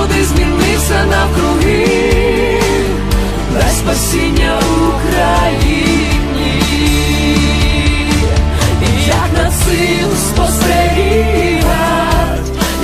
Господи, змінився навкруги, дай спасіння Україні, і як над цим спостерігать,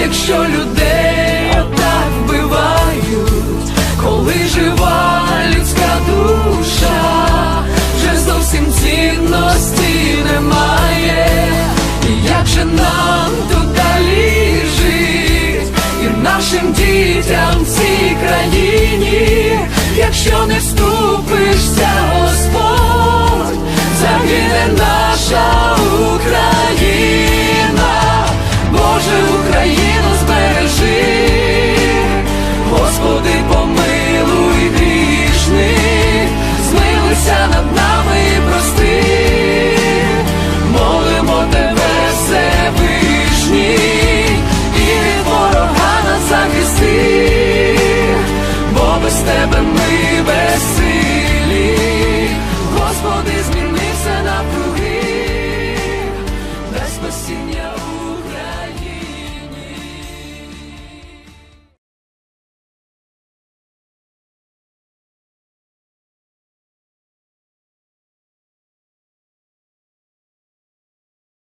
якщо людей отак вбивають, коли жива людська душа, вже зовсім цінності немає, і як же нам нашим дітям всі цій